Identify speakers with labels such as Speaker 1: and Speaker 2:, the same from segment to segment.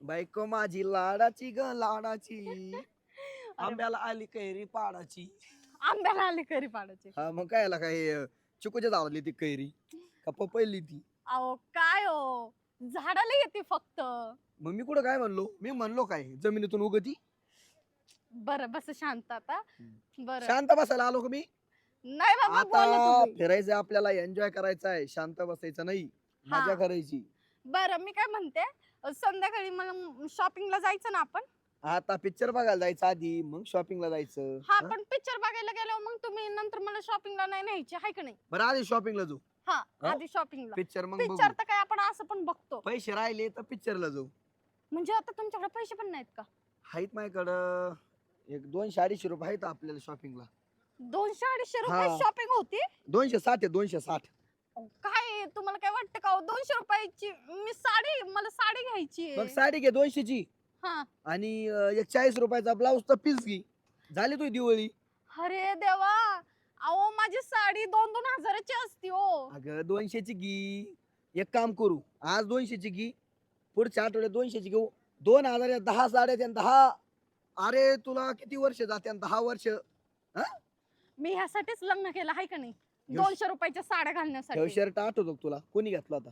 Speaker 1: बायको माझी लाडाची ग लाडाची. आंब्याला आली कैरी पाडाची.
Speaker 2: आंब्याला आले करी पाडायचे
Speaker 1: हा मग काय याला काय अं, चिकूच्या झाडाली ती कैरी. का पपईली ती.
Speaker 2: अहो काय हो? झाडाला येते फक्त.
Speaker 1: मग मी कुठं काय म्हणलो? मी म्हणलो काय जमिनीतून उगती?
Speaker 2: बरं बस शांत आता. बरं.
Speaker 1: शांत बसायला आलो का मी?
Speaker 2: नाही बाबा
Speaker 1: आता. फिरायचं आपल्याला एन्जॉय करायचं आहे. शांत बसायचं नाही.
Speaker 2: हा.
Speaker 1: मजा करायची.
Speaker 2: बरं मी काय म्हणते संध्याकाळी मला शॉपिंगला जायचं ना आपण?
Speaker 1: आता पिक्चर बघायला जायचं आधी मग शॉपिंगला जायचं.
Speaker 2: हा
Speaker 1: हा?
Speaker 2: पण पिक्चर बघायला गेल्यावर मग तुम्ही नंतर मला शॉपिंगला नाही न्यायचे हाय का नाही?
Speaker 1: बरं आधी शॉपिंगला जाऊ.
Speaker 2: हा
Speaker 1: हा?
Speaker 2: आधी शॉपिंगला
Speaker 1: पिक्चर मग बघू.
Speaker 2: पिक्चर तर काय आपण असं पण बघतो.
Speaker 1: पैसे राहिले तर पिक्चरला जाऊ.
Speaker 2: म्हणजे आता तुमच्याकडे पैसे पण नाहीत का?
Speaker 1: आहेत माझ्याकडं. एक दोनशे अडीचशे रुपये आहेत आपल्याला शॉपिंगला
Speaker 2: दोनशे अडीचशे रुपये
Speaker 1: हा.
Speaker 2: शॉपिंग होती?
Speaker 1: दोनशे साठ आहे दोनशे साठ.
Speaker 2: काय तुम्हाला काय वाटतं का हो? दोनशे रुपयाची मी साडी मला साडी घ्यायची
Speaker 1: मग. साडी घे दोनशेची
Speaker 2: हा.
Speaker 1: आणि अं, एक चाळीस रुपयाचा ब्लाऊज तर पीस घे. झाली तुझी दिवाळी.
Speaker 2: अरे देवा! अहो माझी साडी दोन दोन हजाराची असती हो.
Speaker 1: अगं दोनशेची घे. एक काम करू आज दोनशेची घे. पुढच्या आठवड्यात दोनशेची घेऊ. दोन हजार दहा साड्या आणि दहा अरे तुला किती वर्ष जाते दहा वर्ष?
Speaker 2: मी ह्यासाठीच लग्न केलं आहे का नाही? दोनशे रुपयाच्या साड्या घालण्यासाठी.
Speaker 1: शर्ट आठवतो का तुला? कोणी घातला होता?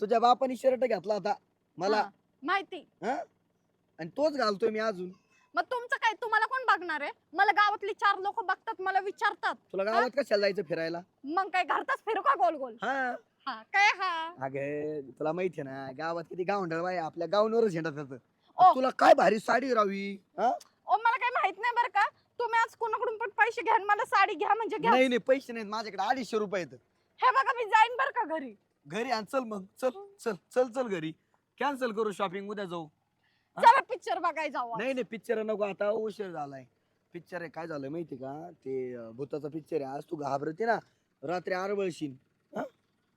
Speaker 1: तुझ्या बापाने शर्ट घातला होता. मला
Speaker 2: हा, माहिती.
Speaker 1: आणि तोच घालतोय मी अजून.
Speaker 2: मग तुमचं काय? तुम्हाला कोण बघणार आहे? मला गावातली चार लोक बघतात मला विचारतात.
Speaker 1: तुला गावात कशाला जायचं फिरायला?
Speaker 2: मग काय घरताच फिरू का गोल गोल?
Speaker 1: हा.
Speaker 2: हा काय हा?
Speaker 1: अगं तुला माहिती आहे ना गावात किती गावंढळ बाई आपल्या गावनवरच झेंडा
Speaker 2: ओ.
Speaker 1: तुला काय भारी साडी राहावी? हा?
Speaker 2: ओ मला काय माहीत नाही तुम्ही आज कोणाकडून पण पैसे घ्या आणि मला साडी घ्या म्हणजे घ्या.
Speaker 1: नाही नाही पैसे नाहीत. माझ्याकडे अडीचशे रुपये आहेत.
Speaker 2: हे बघा मी जाईन बरं का घरी?
Speaker 1: घरी आण चल मग. चल चल चल चल घरी. कॅन्सल करू शॉपिंग उद्या जाऊ?
Speaker 2: चला पिक्चर बघाय जाऊ
Speaker 1: नाही नाही पिक्चर नको. आता उशीर झालाय. पिक्चर आहे काय झालं माहिती का? ते अं, भूताचा पिक्चर आहे. आज तू घाबरते ना रात्री आरबळशील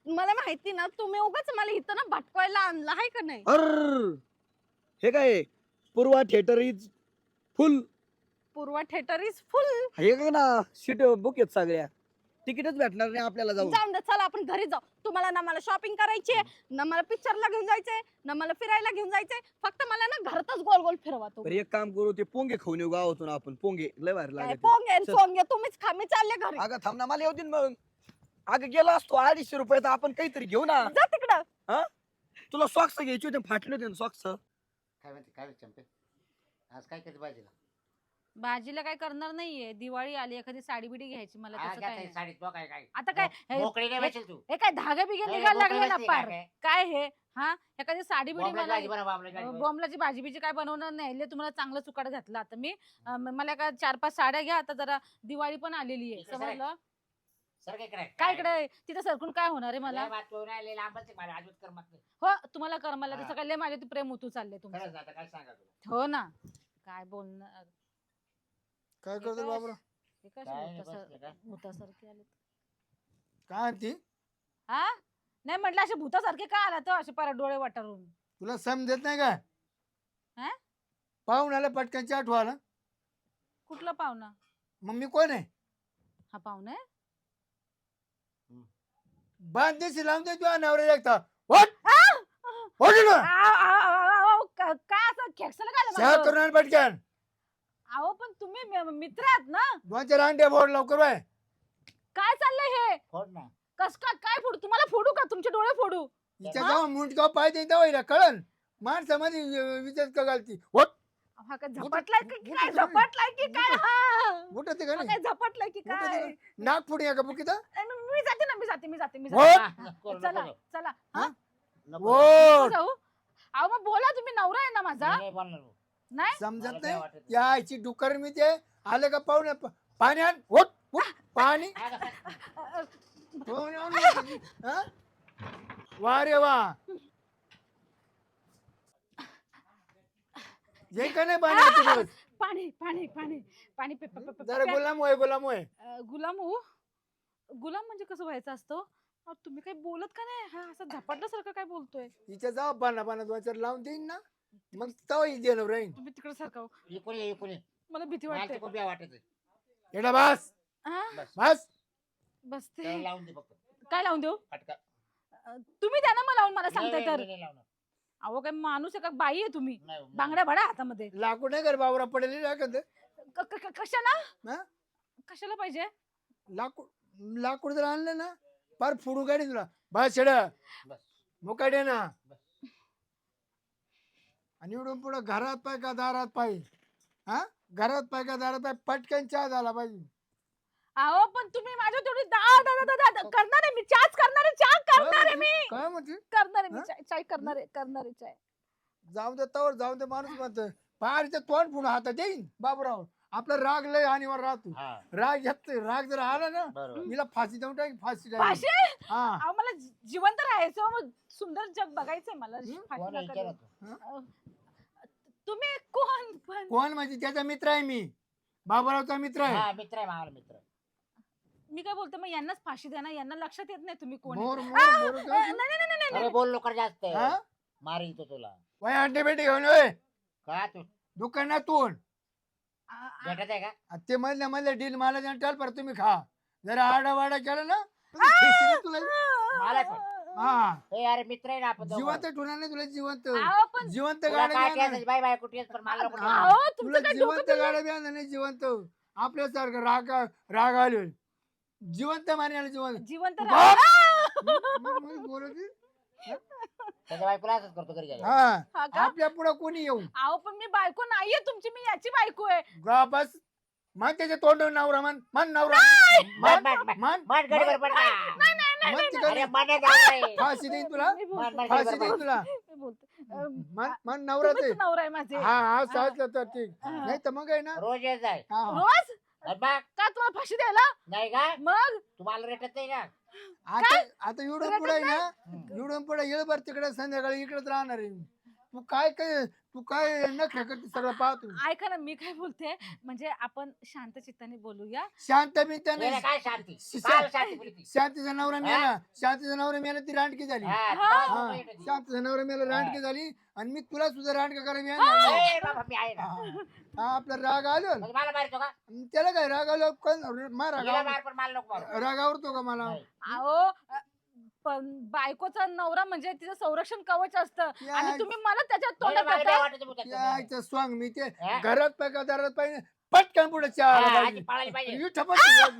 Speaker 2: मला माहिती ना तुम्ही उगाच मला इथं ना भटकवायला आणलं आहे का नाही?
Speaker 1: अर हे काय? Purva theatre is full
Speaker 2: Purva theatre is full
Speaker 1: हे का ना सीट बुक आहेत सगळ्या. तिकीटच भेटणार नाही आपल्याला जाऊ
Speaker 2: जाऊन दे चला आपण घरी जाऊ. तुम्हाला ना मला शॉपिंग करायची आहे, ना मला पिक्चरला घेऊन जायचंय ना मला फिरायला घेऊन जायचंय. फक्त मला ना घरातच गोल गोल फिरवा तू
Speaker 1: बरं एक काम करू ते पोंगे खाऊन येऊ गावातून आपण. पोंगे लय भारी
Speaker 2: काय
Speaker 1: लागत.
Speaker 2: पोंगे
Speaker 1: चल.
Speaker 2: सोंगे तुम्हीच खा मी चालले घरी.
Speaker 1: अगं थांब ना मला येऊ दे ना मग. अगं गेला असतो अडीचशे रुपये तर आपण काहीतरी घेऊ ना.
Speaker 2: जा तिकडं.
Speaker 1: तुला सॉक्स घ्यायचे होते फाटले होते सॉक्स
Speaker 3: काय म्हणते काय म्हणते चंपे? आज काय करते भाजीला?
Speaker 4: भाजीला काय करणार नाहीये. दिवाळी आली एखादी साडी बिडी घ्यायची मला तसं काय नाही. आता काय हे-
Speaker 3: मोकळी नाही बसेल तू.
Speaker 4: काय धागे बिगे
Speaker 3: नाही,
Speaker 4: निघायला
Speaker 3: मोकळी
Speaker 4: लागले ना
Speaker 3: बसली
Speaker 4: पार
Speaker 3: काय?
Speaker 4: काय हे? हा? एखादी साडी बिडी
Speaker 3: बॉम्बेला
Speaker 4: मला
Speaker 3: भाजी भाजी बनव.
Speaker 4: बॉम्बलाची भाजी बिजी काय बनवणार नाही. लय तुम्हाला चांगलं चुकाट घातलं आता मी. अं, म- मला काय चार पाच साड्या घ्या आता जरा दिवाळी पण आलेली आहे.
Speaker 3: इकडे.
Speaker 4: समजलं
Speaker 3: सर काय इकडे?
Speaker 4: काय इकडे तिथं सरकून काय होणार आहे मला?
Speaker 3: लय बात करून राहिले, लांबच आहे मला, अजिबात करमत नाही.
Speaker 4: हो तुम्हाला कर मला
Speaker 3: हा.
Speaker 4: तसं काय लय माझे ते प्रेम उतू चालले तुमचं.
Speaker 3: खरंच आता काय सांगा तुला
Speaker 4: हो ना. काय बोलणार?
Speaker 5: काय
Speaker 4: हे
Speaker 5: करतो बाबरा
Speaker 4: हे
Speaker 3: काय नाही बसले का?
Speaker 4: भूतासारखे आले
Speaker 5: काय म्हणती
Speaker 4: हा नाही म्हटलं असे भूतासारखे का आला तर असे परत डोळे वाटारून
Speaker 5: तुला समजत नाही का
Speaker 4: हा?
Speaker 5: पाहून आलं पटकनची आठवाला
Speaker 4: कुठला पाहुणा
Speaker 5: मग मी कोण आहे
Speaker 4: हा पाहुणा आहे?
Speaker 5: बांधेशी लावून दे तुझ्या नवऱ्या एकटा
Speaker 4: क- काय असं खेकसलं काय?
Speaker 5: करून आण पटकन
Speaker 4: अहो पण तुम्ही म- मित्र आहात ना?
Speaker 5: दोन चार अंडे फोड लवकर बाय
Speaker 4: काय चाललंय हे?
Speaker 3: फोड ना.
Speaker 4: कस का काय फोडू? तुम्हाला फोडू का? तुमचे डोळे फोडू?
Speaker 5: हिच्या
Speaker 4: हा?
Speaker 5: जाऊन मुंडका पाय देता होईल कळन? माणसामध्ये अं, विचार का घालती?
Speaker 4: हा काय
Speaker 5: बुट-
Speaker 4: झपटलाय की काय? झपटलाय की काय? हा.
Speaker 5: मोठं ते का
Speaker 4: हा
Speaker 5: नाही?
Speaker 4: काय झपटलाय की काय?
Speaker 5: बुट- नाक फुडी का बुकीत
Speaker 4: ए, मी जाते ना मी जाते मी जाते मी. जाते.
Speaker 3: हा, नको, नको,
Speaker 4: चला
Speaker 3: नको.
Speaker 4: चला.
Speaker 5: हा?
Speaker 4: हा?
Speaker 3: नको.
Speaker 5: ओ
Speaker 4: जाऊ. अहो मग बोला तुम्ही नवरा आहे ना माझा?
Speaker 3: नाही, नाही बोलणार भाऊ.
Speaker 4: नाही?
Speaker 5: समजत नाही. या आईची डुकर मी ते आले का पाहुणे पाणी आण पाणी.
Speaker 3: हा
Speaker 5: हा? वा रे वा. जे का नाही पाणी आजचे दिवस?
Speaker 4: पाणी पाणी पाणी पाणी पे- पे- पे- पे-
Speaker 5: जरा
Speaker 4: पे-
Speaker 5: गुलाम होय गुलाम होय.
Speaker 4: अ, गुलाम हो. गुलाम म्हणजे कसं व्हायचं असतं? अहो, तुम्ही काही बोलत का नाही? हा असं झपाटल्यासारखं काय बोलतोय?
Speaker 5: हिच्या जाऊ पाना पाना दोन चार लावून देईन ना. मग तवा देणार राहीन
Speaker 4: तुम्ही तिकडे सारखं हो.
Speaker 3: इकडून ये, इकडून ये.
Speaker 4: मला भीती
Speaker 3: मला
Speaker 4: वाटते.
Speaker 3: तिकडून बी वाटत आहे.
Speaker 5: एडा बस.
Speaker 4: हा,
Speaker 3: बस.
Speaker 5: बस.
Speaker 4: बसते.
Speaker 3: त्याला लावून दे फक्त.
Speaker 4: काय लावून देऊ?
Speaker 3: फटका.
Speaker 4: अ, तुम्ही द्या ना मला लावून मला सांगताय
Speaker 3: नाही,
Speaker 4: तर.
Speaker 3: नाही, नाही लावणार.
Speaker 4: अहो काय माणूस आहे का? बाई आहे तुम्ही.
Speaker 3: नाही, नाही.
Speaker 4: बांगड्या भडा हातामध्ये.
Speaker 5: लाकूड नाही कर बाबरा पडेल एखादं.
Speaker 4: क- क- क- कशाला?
Speaker 5: हा?
Speaker 4: कशाला पाहिजे?
Speaker 5: लाकूड लाकूड जर आणलं ना फार फोडू गाडी तुला. बस
Speaker 3: बस.
Speaker 5: मुकाडे ना.
Speaker 3: बस.
Speaker 5: आणि इकडून पुढं घरात पाय का दारात पाय? हा? घरात पाय का दारात पाय? पटकन चहा झाला पाहिजे.
Speaker 4: अहो पण तुम्ही माझ्या तेवढी दा दा दा- दा- दा- करणार आहे मी. चहाच करणार आहे चहा करणार आहे मी.
Speaker 5: काय म्हणते?
Speaker 4: करणार आहे मी
Speaker 5: हा?
Speaker 4: चाय चाय करणार आहे करणार आहे चाय.
Speaker 5: जाऊ दे तवर जाऊ दे माणूस म्हणत पाहारचं तोंड पुढे हातात देईन बाबूराव. आपला राग लय हानीवर राहतो.
Speaker 3: हा,
Speaker 5: राग घेत राग जर आला ना
Speaker 3: बरोबर.
Speaker 5: मीला फाशी देऊन टाक फाशी टाक हा.
Speaker 4: अहो मला जिवंत राहायचं मग सुंदर जग बघायचंय मला? फाशी
Speaker 3: कोण
Speaker 4: नका
Speaker 3: विचारा
Speaker 4: देऊ.
Speaker 3: तू?
Speaker 4: अहो, तुम्ही कोण पण?
Speaker 5: कोण म्हणजे त्याचा मित्र आहे मी. बाबूरावचा मित्र आहे.
Speaker 3: हा मित्र आहे मामाला मित्र.
Speaker 4: मी काय बोलते मग यांनाच फाशी द्या ना. यांना लक्षात येत नाही तुम्ही कोण. आहे.
Speaker 5: मोर
Speaker 4: आ,
Speaker 5: मोर
Speaker 4: अ,
Speaker 5: मोर.
Speaker 4: नाही नाही नाही, नाही
Speaker 3: अरे
Speaker 4: नाही.
Speaker 3: बोल लोक जास्त.
Speaker 5: हा?
Speaker 3: मारी तो तुला.
Speaker 5: वय अंडे बेटे घेऊन ये.
Speaker 3: का तू?
Speaker 5: दुकानातून.
Speaker 4: आ, आ,
Speaker 3: भेटत आहे का?
Speaker 5: आ ते मधल्या मधल्या डील मला देऊन टाल पर तुम्ही खा. जरा आडा वाडा केला ना तुला
Speaker 3: मला पण.
Speaker 5: हा
Speaker 3: ए अरे मित्र आहे ना आपण दोघं.
Speaker 5: जिवंत ठेवणार नाही तुला जिवंत
Speaker 4: अहो पण
Speaker 5: जिवंत
Speaker 3: तुला
Speaker 5: गाड्या
Speaker 3: काय बाय बाय कुठे आहेस? पण मला नको
Speaker 5: हा.
Speaker 3: टेन्शन.
Speaker 4: अहो
Speaker 5: तुला
Speaker 4: तुमचं काय डोकं
Speaker 5: जिवंत
Speaker 4: फिरलं?
Speaker 5: गाड्या बी आणणार नाही जिवंत आपल्यासारखं राग राग आलो जिवंत मारण्याला जिवंत
Speaker 4: जिवंत
Speaker 5: बाप!
Speaker 4: राहा
Speaker 5: मग- मग बोलत आहे.
Speaker 3: त्याच्या बायकोला असंच करतो घरी गेल्यावर.
Speaker 5: हा
Speaker 4: हा का?
Speaker 5: आपल्या पुढे कोणी येऊ
Speaker 4: अहो पण मी बायको नाहीये तुमची मी याची बायको आहे
Speaker 5: गा बस मन त्याच्या तोंड नवरा मन मन नवरा
Speaker 3: मन,
Speaker 5: मन
Speaker 3: मन, गडीवर.
Speaker 5: तिकडे
Speaker 3: अरे.
Speaker 5: फाशी देईन तुला?
Speaker 4: मी बोलते.
Speaker 5: फाशी देईन. तुला?
Speaker 4: मी बोलते. अं,
Speaker 5: मन मन नवरा ते.
Speaker 4: तुम्हीच नवरा आहे माझे.
Speaker 5: हा हा तर ठीक
Speaker 4: हा.
Speaker 5: नाही तर मग आहे ना?
Speaker 3: रोज येत जाय
Speaker 5: हा.
Speaker 4: रोज?
Speaker 3: अरे बा,
Speaker 4: का तुम्हाला फाशी द्यायला?
Speaker 3: नाही का?
Speaker 4: मग?
Speaker 3: तुम्हाला रेटत नाही ना?
Speaker 5: आता आता
Speaker 4: तुला
Speaker 5: पुढे ना? पुढे येळभर तिकडे संध्याकाळी इकडेच राहणार आहे तू काय काय तू काय नखरे करते सगळं पाहतो
Speaker 4: ऐका ना मी काय बोलते म्हणजे आपण शांत चित्ताने बोलूया.
Speaker 5: शांत मी त्याने
Speaker 3: गेलं काय शांती?
Speaker 5: शि-
Speaker 3: काल शांती बोलती.
Speaker 5: शांतीचा नवरा मेला शांतीचा नवरा मेला ती रांडकी झाली.
Speaker 3: हा,
Speaker 4: हा.
Speaker 3: तेव्हा
Speaker 5: हा,
Speaker 3: नको येत ती.
Speaker 5: शांतीचा नवरा मेला रांडकी झाली आणि मी तुला सुद्धा रांडका करायला
Speaker 3: ए,
Speaker 5: येणार
Speaker 3: बाबा, मी आहे ना.
Speaker 5: हा आपला राग आलो.
Speaker 3: मला मारतो का?
Speaker 5: त्याला काय राग आलो? कोण? मा
Speaker 3: तिला
Speaker 5: राग
Speaker 3: मार पण मला नको मारू.
Speaker 5: राग आवडतो का मला?
Speaker 3: नाही.
Speaker 4: अहो अ, पण बायकोचा नवरा म्हणजे तिचं संरक्षण कवच असतं. आणि तुम्ही मला त्याच्यात तोंडात?
Speaker 5: यायचं स्वांग मी ते
Speaker 3: हा?
Speaker 5: घरात पाहिजे दारात पाहिजे पटकन पुढे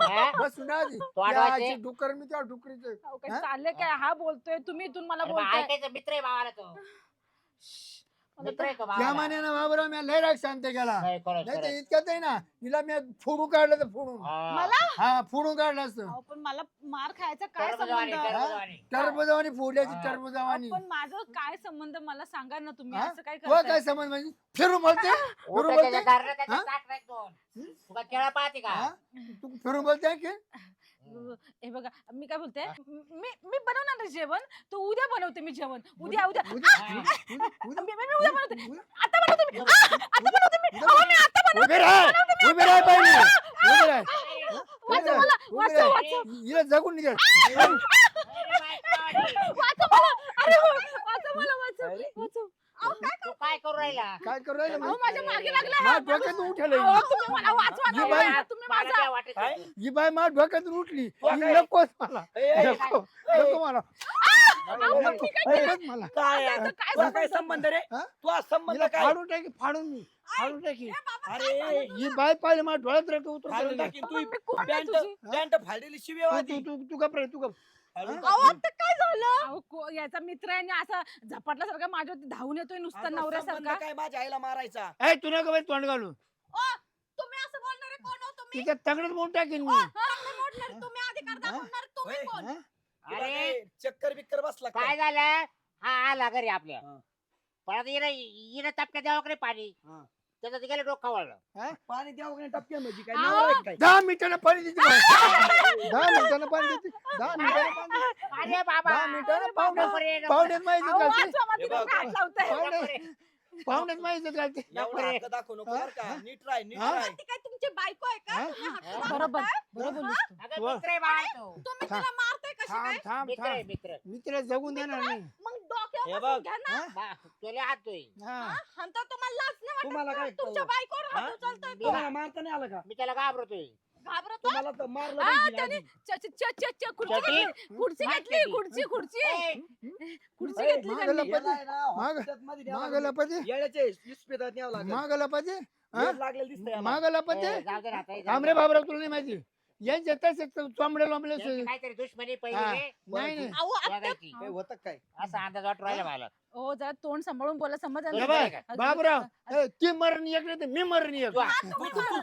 Speaker 3: हा,
Speaker 5: बसून
Speaker 3: हा?
Speaker 5: आधी. डुक्कर मी त्या डुकरीचं.
Speaker 4: अहो,
Speaker 5: हा?
Speaker 4: काय चाललंय काय? हा बोलतोय. तुम्ही इथून मला बोलताय.
Speaker 3: मित्र आहे भावाला तो.
Speaker 5: त्या. मान्यानं बाबराव मी लय राग शांत केला
Speaker 3: नाही,
Speaker 5: तर. इतक्यात आहे ना तिला मी फोडून काढलं तर फोडून
Speaker 3: हा.
Speaker 4: मला
Speaker 5: हा फोडून काढलं असतं
Speaker 4: अहो, पण मला मार खायचा काय संबंध.
Speaker 5: टरबुजावानी फोडल्याची
Speaker 3: हा.
Speaker 5: टरबुजावानी
Speaker 4: पण माझं काय संबंध मला सांगा ना तुम्ही
Speaker 5: हा?
Speaker 4: असं काय करताय
Speaker 5: काय समज म्हणजे फिरून बोलते
Speaker 3: उलटं
Speaker 5: बरोबर
Speaker 3: त्याच्या
Speaker 5: ते?
Speaker 3: दाराला त्याच्या
Speaker 5: हा?
Speaker 3: ताट नाही दोन. तुला केळं पाहते का
Speaker 5: हा? तू फिरून बोलते की
Speaker 4: हे बघा मी काय बोलते? मी मी बनवणार आहे जेवण. तो उद्या बनवते मी जेवण. उद्या उद्या
Speaker 5: उद्या-. उद्या- उद्या-
Speaker 4: मी- मी- मी उद्या बनवते. आता बनवते मी. आ, आता बनवते मी. अहो, मी आता बनवते.
Speaker 5: उभे उभे राह पहिले. उभे राह.
Speaker 4: मला
Speaker 5: उभे
Speaker 4: वाचव
Speaker 5: राह.
Speaker 4: वाचव.
Speaker 5: हिला जगून निघाल
Speaker 3: अरे
Speaker 4: मला अरे.
Speaker 3: तू काय करू राहिला
Speaker 5: काय करू राहिलं
Speaker 4: अहो? माझ्या मागे लागला
Speaker 5: माझ्या
Speaker 4: हा.
Speaker 5: डोक्यात उठलं
Speaker 4: अहो, तुम्ही मला वाचवा ना,
Speaker 5: ही बाई-
Speaker 4: तुम्ही
Speaker 3: मला
Speaker 4: माझा
Speaker 3: काय वाटत
Speaker 1: काय?
Speaker 3: नाही.
Speaker 5: ही बाय माझ्या डोक्यातून उठली ही
Speaker 1: काय?
Speaker 5: नकोच मला नको नको मला
Speaker 4: अहो, काय केलं?
Speaker 5: नकोच मला
Speaker 1: काय
Speaker 4: आता काय
Speaker 1: तुला काय
Speaker 4: संबंध?
Speaker 1: रे
Speaker 5: हा?
Speaker 1: तुझा संबंध
Speaker 5: हिला
Speaker 1: काय
Speaker 5: फाडून टाकी फाडून मी फाडून टाकी
Speaker 1: अरे
Speaker 5: ही बाय पाहिजे माझ्या डोळ्यात रक्त उतरून
Speaker 1: फाडून. टाकीन तू पॅन्ट? पॅन्ट फाडलेली शिवे
Speaker 5: तू तू- तू तू गप रे तू गप हा?
Speaker 4: अहो,
Speaker 1: टाकीन.
Speaker 4: आता काय झालं अहो, को- याचा मित्र आहे आणि असा झपाटल्यासारखा माझ्यावरती धावून येतोय नुसता नवऱ्यासारखा
Speaker 1: काय माझ्या आईला मारायचा
Speaker 5: ए तू नका बाई तोंड घालू
Speaker 2: तुम्ही असं बोलणारे कोण हो तुम्ही
Speaker 5: तिच्या तंगडत म्हणून टाकीन मी
Speaker 2: चांगलं मोडणारे तुम्ही अधिकार दाखवणार तुम्ही
Speaker 1: होय.
Speaker 2: कोण
Speaker 5: हा?
Speaker 1: तुला
Speaker 3: अरे
Speaker 1: काय चक्कर बिक्कर बसला का?
Speaker 3: काय झालं हा आला घरी आपल्या
Speaker 1: हा.
Speaker 3: पण आता हिनं हिनं टपक्या द्यावं का रे पाणी
Speaker 1: हा.
Speaker 3: त्याचं ते गेलं डोकं वळलं
Speaker 1: पाणी द्यावं का नाही म्हणजे काय
Speaker 4: अहो.
Speaker 1: नवरा आहे काय
Speaker 5: दहा मिनिटानं पाणी देते बाई. दहा मिनिटानं पाणी देते दहा मिनिटानं पाणी देते.
Speaker 3: अरे बाबा
Speaker 5: दहा मिनिटानं पाहुण्यात माहिती
Speaker 4: अहो,
Speaker 5: घालते.
Speaker 4: हात लावताय.
Speaker 5: पाहुण्यात माहिती घालते
Speaker 1: एवढा हक्क दाखवू नको बरं का नीट राह नीट
Speaker 5: हा?
Speaker 1: राह
Speaker 2: ती काय तुमची बायको आहे का
Speaker 5: हा?
Speaker 2: तुम्ही हक्क
Speaker 3: हा?
Speaker 2: दाखवताय?
Speaker 4: बरोबर बरोबर बोललीस तू.
Speaker 3: अगं,
Speaker 5: वा.
Speaker 3: मित्र आहे बाळा तो.
Speaker 2: तुम्ही
Speaker 5: थांब.
Speaker 2: तिला मारताय कशी
Speaker 5: थांब
Speaker 2: काय
Speaker 5: थांब
Speaker 3: मित्र आहे
Speaker 5: थांब
Speaker 3: मित्र
Speaker 5: मी तिला जगून देणार नाही
Speaker 2: मग
Speaker 1: हे
Speaker 2: डोक्यावर
Speaker 1: बघ.
Speaker 2: बसून घ्या ना
Speaker 5: हा?
Speaker 3: बा, तुला
Speaker 5: हा.
Speaker 2: तुम्हाला लाज नाही
Speaker 1: तुम्हाला
Speaker 2: वाटत
Speaker 1: काय
Speaker 2: का? तुमच्या
Speaker 1: हा?
Speaker 2: उचलताय तो.
Speaker 1: तुम्हाला मारता नाही आलं का
Speaker 3: मी त्याला घाबरतोय
Speaker 2: घाबरतो
Speaker 1: तुम्हाला तर मारलं
Speaker 4: हा,
Speaker 1: पाहिजे
Speaker 4: त्याने-
Speaker 1: आधी.
Speaker 4: च- च- च- च- च- खुर्ची
Speaker 3: चटणी?
Speaker 4: घेतली खुर्ची
Speaker 3: काय
Speaker 4: घेतली
Speaker 3: चटणी?
Speaker 4: खुर्ची खुर्ची खुर्ची
Speaker 1: ए,
Speaker 4: घेतली
Speaker 5: मागं
Speaker 4: त्यांनी.
Speaker 1: याला आहे ना,
Speaker 5: माग-
Speaker 1: हॉस्पिटलमध्ये न्यावं
Speaker 5: माग
Speaker 1: लागेल.
Speaker 5: लपाते
Speaker 1: येड्याचे इस्पितळात न्यावं लागेल.
Speaker 5: माग लपाते हा?
Speaker 1: येड लागलेलं दिसतंय याला.
Speaker 5: माग लपाते
Speaker 3: ए, जाऊ दे ना आता, हे जाऊ
Speaker 5: थांब
Speaker 3: दे.
Speaker 5: रे बाबराव तुला नाही माहिती यांचे तसेच चोंबडे
Speaker 3: काहीतरी दुश्मनी
Speaker 5: हा.
Speaker 3: पहिली.
Speaker 5: नाही नाही
Speaker 2: अहो आत्या
Speaker 3: बघायची.
Speaker 1: काय होतं काय
Speaker 3: असा अंदाज वाटू राहिला मला
Speaker 4: हो जरा तोंड सांभाळून बोला समज
Speaker 3: बरं, बरं.
Speaker 5: बाय, बाबराव ए, ती मरण एक नाही तर मी मरण एक
Speaker 3: तू-
Speaker 1: मार,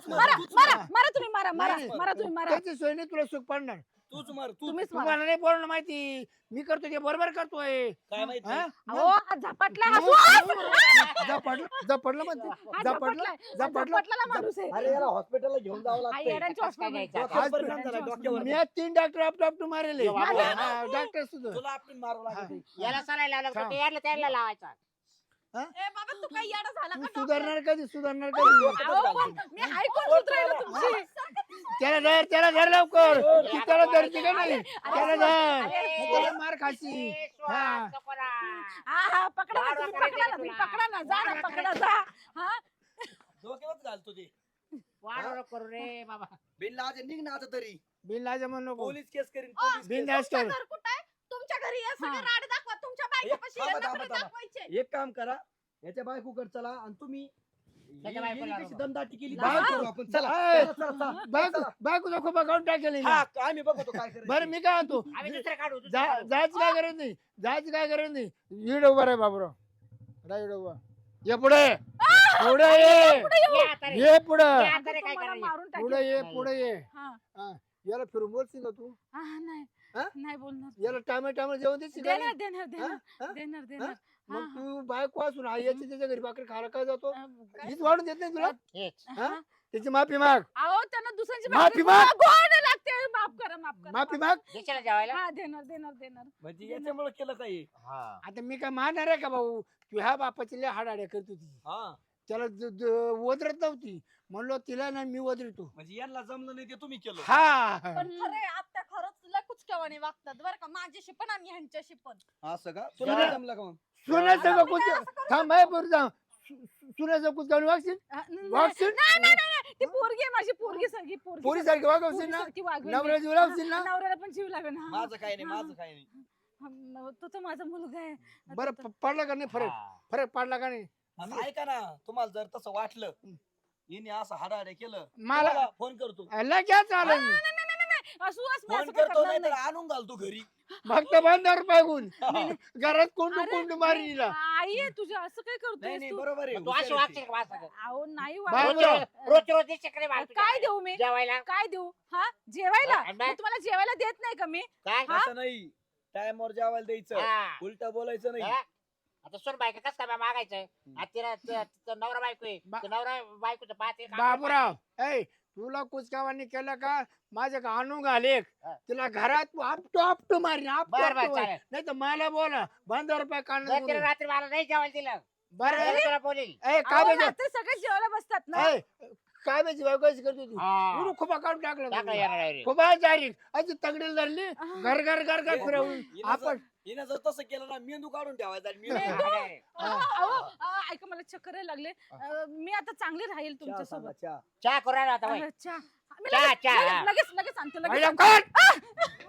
Speaker 4: मारा मारा
Speaker 1: मार.
Speaker 4: मारा तुम्ही मारा मारा
Speaker 5: नाही,
Speaker 4: मारा तुम्ही मारा
Speaker 5: त्याची सोय नाही तुला सुख पडणार
Speaker 1: तूच मार तू
Speaker 4: तुम्हीच मारा.
Speaker 5: तुम्हाला नाही बोलणं माहिती. मी करतो ते बरोबर करतोय.
Speaker 1: काय माहिती?
Speaker 5: हा?
Speaker 4: अहो हा झपाटला हा
Speaker 5: जा पडलं जा पडलं म्हणते
Speaker 4: हा
Speaker 5: जा पडलं
Speaker 4: झपाटलाय.
Speaker 5: जा
Speaker 4: हा
Speaker 5: पडलं
Speaker 4: झपाटलेला माणूस आहे.
Speaker 1: अरे याला हॉस्पिटलला घेऊन जावं लागतंय.
Speaker 4: येड्यांच्या
Speaker 3: कसं काय
Speaker 4: हॉस्पिटलमध्ये.
Speaker 3: न्यायचं?
Speaker 1: डोक्यावर
Speaker 5: आज-
Speaker 1: परिणाम झाला डोक्यावर.
Speaker 5: मी आज तीन डॉक्टर आप आपटू मारेले. डॉक्टर सुद्धा
Speaker 1: तुला आपण
Speaker 3: याला सलाईन लावलं याला त्याला लावायचा.
Speaker 2: ए बाबा तू काय येडा झाला
Speaker 5: तू
Speaker 2: का
Speaker 5: सुधारणार कधी सुधारणार कधी
Speaker 4: अहो, पण मी ऐकून सुधारायला तुमची.
Speaker 5: त्याला धर त्याला धर लवकर. तू त्याला धरते का नाही. त्याला धर. त्याला मार खाशी. हा.
Speaker 4: हा हा पकडा ना तुम्ही पकडा ना तुम्ही? पकडा ना जा ना पकडा. जा. हा?
Speaker 1: डोक्यावरच घालतो ते
Speaker 3: वाढ नको करू रे बाबा.
Speaker 1: बिन लाज निघ ना आता तरी.
Speaker 5: बिन लाजा म्हणू नको.
Speaker 1: पोलीस केस करीन पोलीस
Speaker 5: बिन
Speaker 1: केस.
Speaker 5: लाज कर.
Speaker 2: घर कुठं? तुमच्या घरी हे सगळे
Speaker 4: हा.
Speaker 2: राड दाखवा
Speaker 1: थांबा, थांबा, थांबा. एक काम करा याच्या बायकोकडे चला आणि तुम्ही
Speaker 3: त्याच्या बायकोला
Speaker 1: कशी
Speaker 3: आणू.
Speaker 1: दमदाटी केली?
Speaker 5: बाय
Speaker 1: बाय
Speaker 5: करू
Speaker 1: करू आपण. चला
Speaker 5: ए,
Speaker 1: चला, चला, चला.
Speaker 5: बायको बायकोचा खोपा काढून टाकेल
Speaker 1: हा आम्ही बघतो काय करायचं.
Speaker 5: बरं मी काय म्हणतो?
Speaker 3: आम्ही दुसरं काढू दुसरं
Speaker 5: जा-
Speaker 3: काढू.
Speaker 5: जायचं काय गरज नाही. जायचं काय गरज नाही. इड उभा रे बाबराव. राईड उभा. ये पुढे. पुढे ये.
Speaker 3: ये आता रे.
Speaker 5: ये पुढे.
Speaker 3: ये आता रे काय
Speaker 4: तुम्हाला
Speaker 3: करायचं?
Speaker 4: मारून
Speaker 5: पुढे ये. पुढे ये.
Speaker 4: हा.
Speaker 5: याला फिरून बोलशील का तू?
Speaker 4: हा नाही.
Speaker 5: हा?
Speaker 4: नाही बोलणार
Speaker 5: याला टायमा टायमा जेवण का
Speaker 4: देणार
Speaker 5: नाही?
Speaker 4: देणार देणार
Speaker 5: हा?
Speaker 4: देणार देणार
Speaker 5: मग
Speaker 4: हा,
Speaker 5: तू बायको असून आई याची त्याच्या घरी भाकरी खायला काय जातो
Speaker 4: हा.
Speaker 5: हीच वाढून देत नाही तुला
Speaker 3: हेच.
Speaker 5: हा?
Speaker 4: हा.
Speaker 5: त्याची माफी माग
Speaker 4: अहो त्यांना दुसऱ्यांची
Speaker 5: माफी माग.
Speaker 4: गोड- लागते माफ करा माफ करा
Speaker 5: माफी
Speaker 4: माफ
Speaker 5: माग
Speaker 3: देशाला जेवायला
Speaker 4: हा देणार देणार देणार
Speaker 1: म्हणजे याच्यामुळे केलं काही
Speaker 3: हा.
Speaker 5: आता मी काय मारणार आहे का भाऊ तू ह्या बापाची लय हाडाड्या करत
Speaker 1: हा
Speaker 5: त्याला ज- नव्हती. म्हणलो तिला ना मी वदरतो.
Speaker 1: म्हणजे यांना जमलं नाही ते तुम्ही केलं.
Speaker 5: हा.
Speaker 2: पण खरे आत्या खरंच लय कुचक्यावाने वागतात बरं का. माझ्याशी पण आणि ह्यांच्याशी पण.
Speaker 1: असं का? तुला नाही जमलं का मग?
Speaker 5: सुनाचं का कुच थांब बाय पोर जा सुनाचं कुच गावून वागशील?
Speaker 4: हा, न-
Speaker 5: वागशील?
Speaker 4: नाही नाही नाही नाही. ती पोरगी आहे माझी पोरगी सारखी पोरगी
Speaker 5: पोरी सारखी वागवशील ना?
Speaker 4: पोरीसारखी वागवेन मी.
Speaker 5: नवऱ्या जीव लावशील ना?
Speaker 4: नवऱ्याला पण जीव लागेल हा.
Speaker 1: माझं काही नाही
Speaker 4: हा.
Speaker 1: माझं काही नाही.
Speaker 4: हा, म- तो तर माझा मुलगा आहे.
Speaker 5: बरं प- पडला का नाही? फरक?
Speaker 3: हा.
Speaker 5: फरक पडला का नाही?
Speaker 1: आणि ऐका ना तुम्हाला जर तसं वाटलं हिने असं हाडाडे केलं
Speaker 5: मला
Speaker 1: तुम्हाला फोन करतो
Speaker 5: लगेच आलं मी
Speaker 4: नाही, नाही, नाही, नाही. असू असं
Speaker 1: फोन करतो नाही तर. आणून घालतो घरी
Speaker 5: फक्त बंदावर पाहून घरात कोंडू
Speaker 4: अरे,
Speaker 5: कोंडू मारीला
Speaker 4: आई आहे तुझ्या असं काय
Speaker 1: नाही
Speaker 4: करतोय
Speaker 1: नाही
Speaker 4: तू
Speaker 1: बरोबर आहे
Speaker 3: मग तू अशी
Speaker 1: हुशार आहे
Speaker 3: वागशील
Speaker 1: ती.
Speaker 3: का माझ्यासंग?
Speaker 4: अहो नाही
Speaker 5: बाबा.
Speaker 3: रोज
Speaker 4: वागत.
Speaker 3: रोज- रोज रोज देशील का रे बाळा तुझ्या
Speaker 4: काय देऊ मी
Speaker 3: जेवायला
Speaker 4: काय देऊ हा जेवायला तुम्हाला जेवायला देत नाही का मी
Speaker 3: काय?
Speaker 1: असं नाही टाइमवर जेवायला द्यायचं
Speaker 3: हा.
Speaker 1: उलट बोलायचं नाही
Speaker 3: हा? आता सोन बायका कस काय मागायचं? आता तिला त- तिचा नवरा बायको आहे.
Speaker 5: बा-
Speaker 3: तो नवरा बायकोचं पाहते?
Speaker 5: बाबूराव ऐ तुला कुचकावानी केलं का? माझ्या का आणून घाले
Speaker 3: हा.
Speaker 5: तिला घरात आपटो आपटो मारीन आपटो
Speaker 3: बरं बरं
Speaker 5: आपटो
Speaker 3: चालेल.
Speaker 5: नाही तर मला बोला बंदावर पाय
Speaker 3: जर तिला
Speaker 5: काढणार
Speaker 3: रात्री मला नाही जेवायला दिलं
Speaker 5: बरं.
Speaker 3: तुला बोलेल.
Speaker 5: ऐ काय
Speaker 4: अहो,
Speaker 5: पाहिजे
Speaker 4: रात्री सगळे जेवायला बसतात ना.
Speaker 5: ऐ काय पाहिजे बायकोची करत होती
Speaker 3: हा.
Speaker 5: उरू काढून
Speaker 3: टाकलं.
Speaker 5: खोपा जारी. अशी तगडीला धरली. घर घर घर घर फिरवून आपण
Speaker 1: जर- हिनं जर तसं केलं ना मेंदू काढून ठेवायचा आणि मेंदू
Speaker 4: मेंदू?
Speaker 3: रे.
Speaker 4: अहो, अहो, अहो, ऐका मला चक्कर यायला लागले अं, मी आता चांगली राहील
Speaker 1: चहा
Speaker 4: तुमच्या
Speaker 1: सांगा,
Speaker 4: सोबत
Speaker 1: चहा.
Speaker 3: करू राहिला आता बाई.
Speaker 4: मी
Speaker 3: चहा,
Speaker 4: लगेच-
Speaker 3: चहा,
Speaker 4: लगेच. लगेच लगेच आणते लगेच
Speaker 5: अय्या,
Speaker 4: आणते.
Speaker 5: काढ!